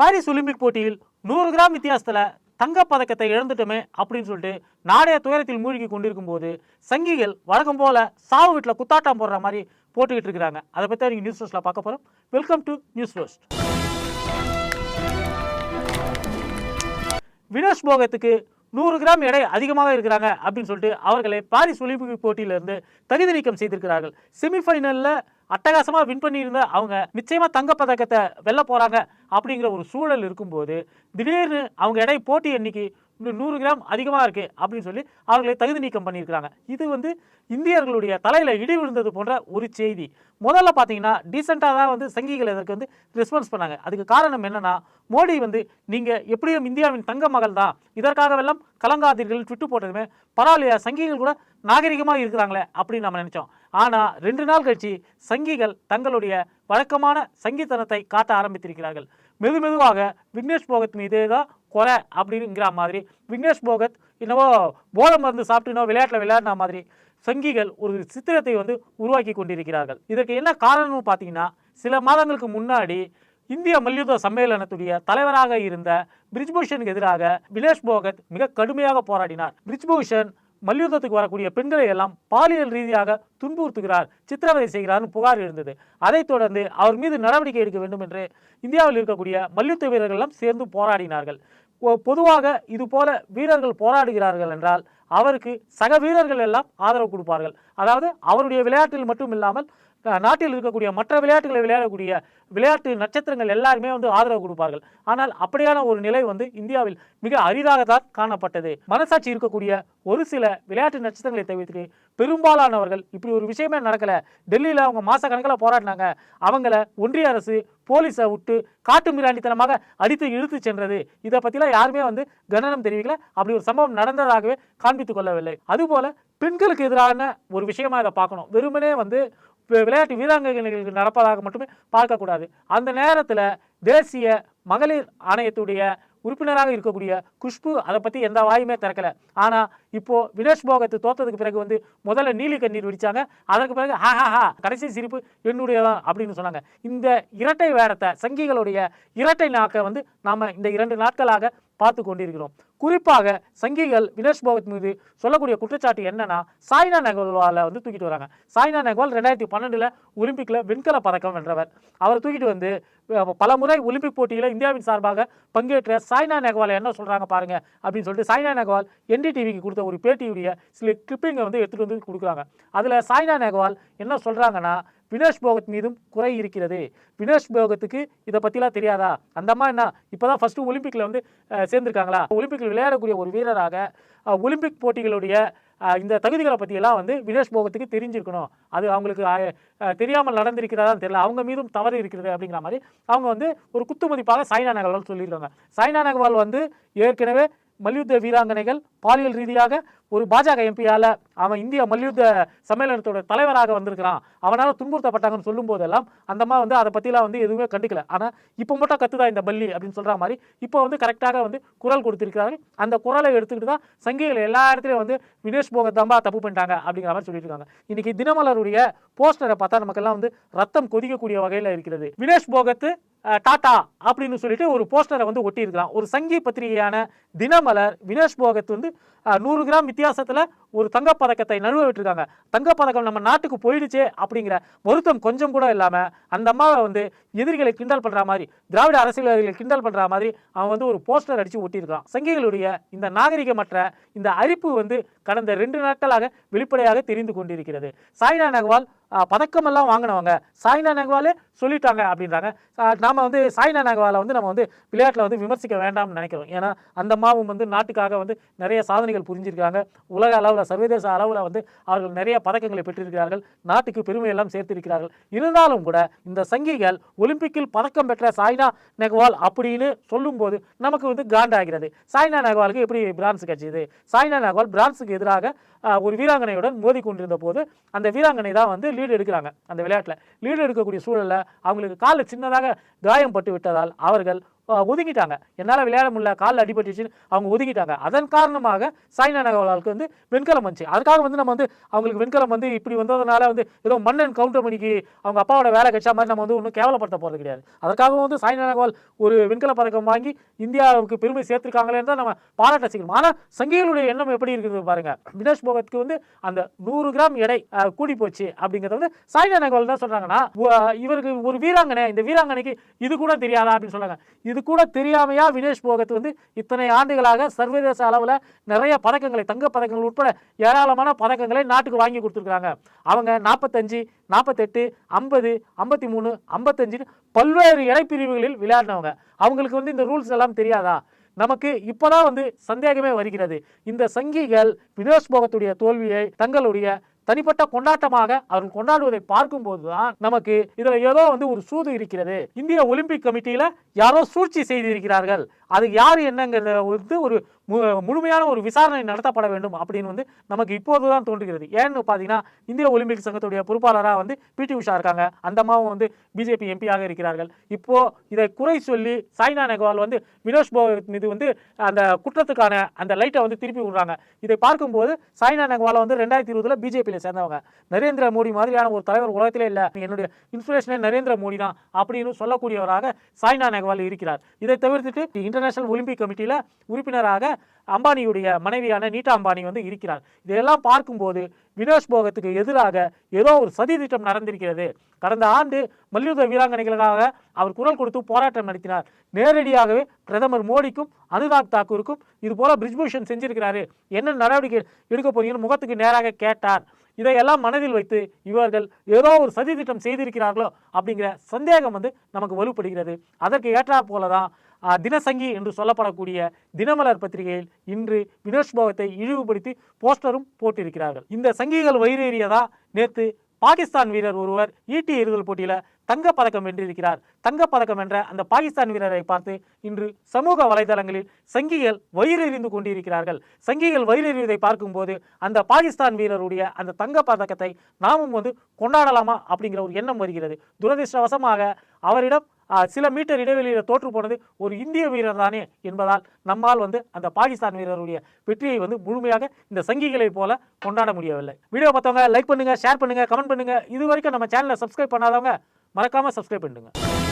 Paris Olympic போட்டியில் நூறு gram வித்தியாசத்தில் தங்கப்பதக்கத்தை இழந்துட்டோமே அப்படின்னு சொல்லிட்டு நாடே துயரத்தில் மூழ்கி கொண்டிருக்கும் போது சங்கிகள் வழக்கம் போல சாவு வீட்டில் குத்தாட்டம் போடுற மாதிரி போட்டுக்கிட்டு இருக்கிறாங்க. அதை பற்றி நீங்கள் நியூஸ் ரோஸ்ட்டில் பார்க்க போகிறோம் welcome to news roast Vinesh போகத்துக்கு நூறு கிராம் எடை அதிகமாக இருக்கிறாங்க அப்படின்னு சொல்லிட்டு அவர்களை பாரிஸ் ஒலிம்பிக் போட்டியிலிருந்து தகுதி நீக்கம் செய்திருக்கிறார்கள். செமிஃபைனலில் அட்டகாசமாக வின் பண்ணியிருந்த அவங்க நிச்சயமாக தங்கப்பதக்கத்தை வெல்ல போகிறாங்க அப்படிங்கிற ஒரு சூழல் இருக்கும்போது திடீர்னு அவங்க எடை போட்டி எண்ணிக்கை நூறு கிராம் அதிகமாக இருக்குது அப்படின்னு சொல்லி அவர்களை தகுதி நீக்கம் பண்ணியிருக்கிறாங்க. இது வந்து இந்தியர்களுடைய தலையில் இடி விழுந்தது போன்ற ஒரு செய்தி. முதல்ல பார்த்தீங்கன்னா டீசெண்டாக தான் வந்து சங்கிகள் இதற்கு வந்து ரெஸ்பான்ஸ் பண்ணாங்க. அதுக்கு காரணம் என்னென்னா மோடி வந்து நீங்கள் எப்படியும் இந்தியாவின் தங்க மகள் தான். இதற்காகவெல்லாம் கலங்காதீர்கள் ட்விட்டு போட்டதுமே பரவாயில்லையா சங்கிகள் கூட நாகரிகமாக இருக்கிறாங்களே அப்படின்னு நம்ம நினச்சோம். ஆனால் ரெண்டு நாள் கழிச்சு சங்கிகள் தங்களுடைய வழக்கமான சங்கித்தனத்தை காட்ட ஆரம்பித்திருக்கிறார்கள். மெது மெதுவாக விக்னேஷ் போகத் மீதே தான் குறை அப்படிங்கிற மாதிரி. விக்னேஷ் போகத் என்னவோ போதை மருந்து சாப்பிட்டுனோ விளையாட்டில் விளையாடின மாதிரி சங்கிகள் ஒரு சித்திரத்தை வந்து உருவாக்கி கொண்டிருக்கிறார்கள். இதற்கு என்ன காரணம்னு பார்த்தீங்கன்னா சில மாதங்களுக்கு முன்னாடி இந்திய மல்யுத்த சம்மேளனத்துடைய தலைவராக இருந்த பிரிஜ்பூஷனுக்கு எதிராக விக்னேஷ் போகத் மிக கடுமையாக போராடினார். பிரிஜ்பூஷன் மல்யுத்தத்துக்கு வரக்கூடிய பெண்களை எல்லாம் பாலியல் ரீதியாக துன்புறுத்துகிறார் சித்திரவதை செய்கிறார்னு புகார் இருந்தது அதைத் தொடர்ந்து அவர் மீது நடவடிக்கை எடுக்க வேண்டும் என்று இந்தியாவில் இருக்கக்கூடிய மல்யுத்த வீரர்கள் எல்லாம் சேர்ந்து போராடினார்கள். பொதுவாக இது போல வீரர்கள் போராடுகிறார்கள் என்றால் அவருக்கு சக வீரர்கள் எல்லாம் ஆதரவு கொடுப்பார்கள். அதாவது அவருடைய விளையாட்டில் மட்டும் இல்லாமல் நாட்டில் இருக்கக்கூடிய மற்ற விளையாட்டுகளை விளையாடக்கூடிய விளையாட்டு நட்சத்திரங்கள் எல்லாருமே வந்து ஆதரவு கொடுப்பார்கள். ஆனால் அப்படியான ஒரு நிலை வந்து இந்தியாவில் மிக அரிதாகத்தான் காணப்பட்டது. மனசாட்சி இருக்கக்கூடிய ஒரு சில விளையாட்டு நட்சத்திரங்களை தவிர்த்து பெரும்பாலானவர்கள் இப்படி ஒரு விஷயமே நடக்கல. டெல்லியில் அவங்க மாதக்கணக்கில் கணக்கில் போராடினாங்க. அவங்கள ஒன்றிய அரசு போலீஸை விட்டு காட்டு மிராண்டித்தனமாக அடித்து இழுத்து சென்றது. இதை பற்றிலாம் யாருமே வந்து கண்டனம் தெரிவிக்கல. அப்படி ஒரு சம்பவம் நடந்ததாகவே காண்பித்துக் கொள்ளவில்லை. அதுபோல பெண்களுக்கு எதிரான ஒரு விஷயமா இதை பார்க்கணும். வெறுமனே வந்து விளையாட்டு வீராங்கனைகளுக்கு நடப்பதாக மட்டுமே பார்க்கக்கூடாது அந்த நேரத்தில் தேசிய மகளிர் ஆணையத்துடைய உறுப்பினராக இருக்கக்கூடிய குஷ்பு அதை பற்றி எந்த வாயுமே திறக்கல. ஆனால் இப்போ வினேஷ் போகத்து தோத்ததுக்கு பிறகு வந்து முதல்ல நீலி கண்ணீர் வெடிச்சாங்க அதற்கு பிறகு ஹா ஹா ஹா கடைசி சிரிப்பு என்னுடையதான் அப்படின்னு சொன்னாங்க. இந்த இரட்டை வேடத்தை சங்கிகளுடைய இரட்டை நாக்கை வந்து நாம் இந்த இரண்டு நாட்களாக பார்த்து கொண்டிருக்கிறோம். குறிப்பாக சங்கிகள் வினேஷ் போகத் மீது சொல்லக்கூடிய குற்றச்சாட்டு என்னன்னா சாய்னா நெகவாலை வந்து தூக்கிட்டு வராங்க. சாய்னா நெகவால் ரெண்டாயிரத்தி பன்னெண்டில் ஒலிம்பிக்கில் வெண்கல பதக்கம் வென்றவர். அவர் தூக்கிட்டு வந்து பல முறை ஒலிம்பிக் போட்டியில் இந்தியாவின் சார்பாக பங்கேற்ற சாய்னா நெகவால் என்ன சொல்கிறாங்க பாருங்க அப்படின்னு சொல்லிட்டு சாய்னா நெகவால் என்டிடிவிக்கு கொடுத்த ஒரு பேட்டியுடைய சில கிளிப்பிங்கை வந்து எடுத்துகிட்டு வந்து கொடுக்குறாங்க. அதில் சாய்னா நேகவால் என்ன சொல்கிறாங்கன்னா வினேஷ் போகத் மீதும் குறை இருக்கிறது. வினேஷ் போகத்துக்கு இதை பற்றிலாம் தெரியாதா? அந்த அம்மா என்ன இப்போ தான் ஃபஸ்ட்டு ஒலிம்பிக்கில் வந்து சேர்ந்துருக்காங்களா? ஒலிம்பிக்கில் விளையாடக்கூடிய ஒரு வீரராக ஒலிம்பிக் போட்டிகளுடைய இந்த தகுதிகளை பற்றியெல்லாம் வந்து வினேஷ் போகத்துக்கு தெரிஞ்சிருக்கணும். அது அவங்களுக்கு தெரியாமல் நடந்திருக்கிறதான்னு தெரியல. அவங்க மீதும் தவறு இருக்கிறது அப்படிங்கிற மாதிரி அவங்க வந்து ஒரு குத்துமதிப்பாக சாய்னா நகவால் சொல்லியிருக்காங்க. சாய்னா நகவால் வந்து ஏற்கனவே மல்யுத்த வீராங்கனைகள் பாலியல் ரீதியாக ஒரு பாஜக எம்பியால் அவன் இந்திய மல்யுத்த சம்மேளனத்தோட தலைவராக வந்திருக்கிறான். அவனால் துன்புறுத்தப்பட்டாங்கன்னு சொல்லும் போதெல்லாம் அந்த அம்மா வந்து அதை பற்றிலாம் வந்து எதுவுமே கண்டுக்கல. ஆனால் இப்போ மட்டும் கத்துதா இந்த பள்ளி அப்படின்னு சொல்கிற மாதிரி இப்போ வந்து கரெக்டாக வந்து குரல் கொடுத்திருக்கிறார்கள் அந்த குரலை எடுத்துக்கிட்டு தான் சங்கிகள் எல்லா இடத்துலையும் வந்து வினேஷ் போகத் தாம்பா தப்பு பண்ணிட்டாங்க அப்படிங்கிற மாதிரி சொல்லியிருக்காங்க இன்றைக்கி இன்னைக்கு தினமலருடைய போஸ்டரை பார்த்தா நமக்கெல்லாம் வந்து ரத்தம் கொதிக்கக்கூடிய வகையில் இருக்கிறது. வினேஷ் போகத்து டாட்டா அப்படின்னு சொல்லிட்டு ஒரு போஸ்டரை வந்து ஒட்டியிருக்கிறான். ஒரு சங்கி பத்திரிகையான தினமலர் வினேஷ் போகத் வந்து நூறு கிராம் வித்தியாசத்தில் ஒரு தங்கப்பதக்கத்தை நழுவ விட்டுருக்காங்க. தங்கப்பதக்கம் நம்ம நாட்டுக்கு போயிடுச்சே அப்படிங்கிற வருத்தம் கொஞ்சம் கூட இல்லாமல் அந்த அம்மாவை வந்து எதிரிகளை கிண்டல் பண்ணுற மாதிரி திராவிட அரசியல்வாதிகளை கிண்டல் பண்ணுற மாதிரி அவன் வந்து ஒரு போஸ்டர் அடித்து ஒட்டியிருக்கான். சங்கிகளுடைய இந்த நாகரிகமற்ற இந்த அரிப்பு வந்து கடந்த ரெண்டு நாட்களாக வெளிப்படையாக தெரிந்து கொண்டிருக்கிறது. சாய்னா நகவால் பதக்கமெல்லாம் வாங்கினவங்க. சாய்னா நகவாலே சொல்லிட்டாங்க அப்படின்றாங்க. நாம் வந்து சாய்னா நகவாலை வந்து நம்ம வந்து விளையாட்டில் வந்து விமர்சிக்க வேண்டாம்னு நினைக்கிறோம். ஏன்னா அந்த அம்மாவும் வந்து நாட்டுக்காக வந்து நிறைய சாதனைகள் புரிஞ்சிருக்காங்க. உலக அளவில் சர்வதேச அளவில் வந்து அவர்கள் நிறைய பதக்கங்களை பெற்றிருக்கிறார்கள். நாட்டுக்கு பெருமையெல்லாம் சேர்த்திருக்கிறார்கள். இருந்தாலும் கூட இந்த சங்கிகள் ஒலிம்பிக்கில் பதக்கம் பெற்ற சாய்னா நெகவால் அப்படின்னு சொல்லும்போது நமக்கு வந்து காண்டாகிறது சாய்னா நெகவாலுக்கு எப்படி பிரான்ஸ் கிடைச்சிது? சாய்னா நெகவால் பிரான்ஸுக்கு எதிராக ஒரு வீராங்கனையுடன் மோதி கொண்டிருந்த போது அந்த வீராங்கனை தான் வந்து லீடு எடுக்கிறாங்க அந்த விளையாட்டில். லீடு எடுக்கக்கூடிய சூழலில் அவங்களுக்கு காலில் சின்னதாக காயம் பட்டு விட்டதால் அவர்கள் ஒதுங்கிட்டாங்க என்னால் விளையாட முடியல காலில் அடிபட்டுச்சுன்னு அவங்க ஒதுங்கிட்டாங்க அதன் காரணமாக சாய்னா நேவாலுக்கு வந்து வெண்கலம் வந்துச்சு. அதுக்காக வந்து நம்ம வந்து அவங்களுக்கு வெண்கலம் வந்து இப்படி வந்ததுனால வந்து ஏதோ மன்னன் கவுண்டர் மணிக்கு அவங்க அப்பாவோட வேலை கிடைச்சா மாதிரி நம்ம வந்து ஒன்றும் கேவலப்படுத்த போகிறது கிடையாது. அதற்காக வந்து சாய்னா நேவால் ஒரு வெண்கல பதக்கம் வாங்கி இந்தியாவுக்கு பெருமை சேர்த்துருக்காங்களேன்னு தான் நம்ம பாராட்ட செய்யணும் ஆனால் சங்கிகளுடைய எண்ணம் எப்படி இருக்குது பாருங்க. வினேஷ் போகத்துக்கு வந்து அந்த நூறு கிராம் எடை கூடி போச்சு அப்படிங்கிறத வந்து சாய்னா நேவால் தான் சொல்கிறாங்கன்னா இவருக்கு ஒரு வீராங்கனை இந்த வீராங்கனைக்கு இது கூட தெரியாதா அப்படின்னு சொல்றாங்க. இது கூட தெரியாமையா வினேஷ் போகத் வந்து இத்தனை ஆண்டுகளாக சர்வதேச அளவில் நிறைய பதக்கங்களை தங்க பதக்கங்கள் உட்பட ஏராளமான பதக்கங்களை நாட்டுக்கு வாங்கி கொடுத்துருக்காங்க அவங்க நாற்பத்தஞ்சு நாற்பத்தெட்டு ஐம்பது ஐம்பத்தி மூணு ஐம்பத்தஞ்சுன்னு பல்வேறு இடைப்பிரிவுகளில் விளையாடினவங்க. அவங்களுக்கு வந்து இந்த ரூல்ஸ் எல்லாம் தெரியாதா? நமக்கு இப்போதான் வந்து சந்தேகமே வருகிறது. இந்த சங்கிகள் வினோஷ் போகத்துடைய தோல்வியை தங்களுடைய தனிப்பட்ட கொண்டாட்டமாக அவர்கள் கொண்டாடுவதை பார்க்கும்போது தான் நமக்கு இதுல ஏதோ வந்து ஒரு சூது இருக்கிறது. இந்திய ஒலிம்பிக் கமிட்டியில யாரோ சூழ்ச்சி செய்திருக்கிறார்கள். அது யார் என்னங்கிறத வந்து ஒரு முழுமையான ஒரு விசாரணை நடத்தப்பட வேண்டும் அப்படின்னு வந்து நமக்கு இப்போது தான் தோன்றுகிறது. ஏன்னு பார்த்தீங்கன்னா இந்திய ஒலிம்பிக் சங்கத்துடைய பொறுப்பாளராக வந்து பிடி உஷா இருக்காங்க. அந்த அம்மாவும் வந்து பிஜேபி எம்பியாக இருக்கிறார்கள். இப்போ இதை குறை சொல்லி சாய்னா நேவால் வந்து வினோஷ் போகத் மீது வந்து அந்த குற்றத்துக்கான அந்த லைட்டை வந்து திருப்பி விடுறாங்க. இதை பார்க்கும்போது சாய்னா நேவாலை வந்து ரெண்டாயிரத்தி இருபதுல பிஜேபியில் சேர்ந்தவங்க. நரேந்திர மோடி மாதிரியான ஒரு தலைவர் உலகத்திலே இல்லை. என்னுடைய இன்ஸ்பிரேஷனே நரேந்திர மோடி தான் அப்படின்னு சொல்லக்கூடியவராக சாய்னா நேவால் இருக்கிறார். இதை தவிர்த்துட்டு இன்டர்நேஷனல் ஒலிம்பிக் கமிட்டியில் உறுப்பினராக அம்பானியுடைய மனைவியான நீட்டா அம்பானி வந்து இருக்கிறார். இதையெல்லாம் பார்க்கும்போது வினோஷ் போகத்துக்கு எதிராக ஏதோ ஒரு சதி திட்டம் நடந்திருக்கிறது. கடந்த ஆண்டு மல்யுத்த வீராங்கனைகளுக்காக அவர் குரல் கொடுத்து போராட்டம் நடத்தினார். நேரடியாகவே பிரதமர் மோடிக்கும் அனுராக் தாக்கூருக்கும் இது போல பிரிஜ்பூஷன் செஞ்சிருக்கிறாரு. என்ன நடவடிக்கை எடுக்க போறீங்கன்னு முகத்துக்கு நேராக கேட்டார். இதையெல்லாம் மனதில் வைத்து இவர்கள் ஏதோ ஒரு சதி திட்டம் செய்திருக்கிறார்களோ அப்படிங்கிற சந்தேகம் வந்து நமக்கு வலுப்படுகிறது. அதற்கு ஏற்றா போல தான் தினசங்கி என்று சொல்லப்படக்கூடிய தினமலர் பத்திரிகையில் இன்று வினோஷ் போகத்தை இழிவுபடுத்தி போஸ்டரும் போட்டிருக்கிறார்கள். இந்த சங்கிகள் வயிறேறியதா நேற்று பாகிஸ்தான் வீரர் ஒருவர் ஈட்டி எறிதல் போட்டியில் தங்கப் பதக்கம் வென்றிருக்கிறார். தங்கப் பதக்கம் அந்த பாகிஸ்தான் வீரரை பார்த்து இன்று சமூக வலைதளங்களில் சங்கிகள் வயிறெறிந்து கொண்டிருக்கிறார்கள். சங்கிகள் வயிறெறிவதை பார்க்கும்போது அந்த பாகிஸ்தான் வீரருடைய அந்த தங்கப் பதக்கத்தை நாமும் வந்து கொண்டாடலாமா அப்படிங்கிற ஒரு எண்ணம் வருகிறது. துரதிர்ஷ்டவசமாக அவரிடம் சில மீட்டர் இடைவெளியில் தோற்று போனது ஒரு இந்திய வீரர் தானே என்பதால் நம்மால் வந்து அந்த பாகிஸ்தான் வீரருடைய வெற்றியை வந்து முழுமையாக இந்த சங்கிகளைப் போல கொண்டாட முடியவில்லை. வீடியோ பார்த்தவங்க லைக் பண்ணுங்கள் ஷேர் பண்ணுங்க கமெண்ட் பண்ணுங்கள் இது வரைக்கும் நம்ம சேனலை சப்ஸ்கிரைப் பண்ணாதவங்க மறக்காமல் சப்ஸ்கிரைப் பண்ணுங்கள்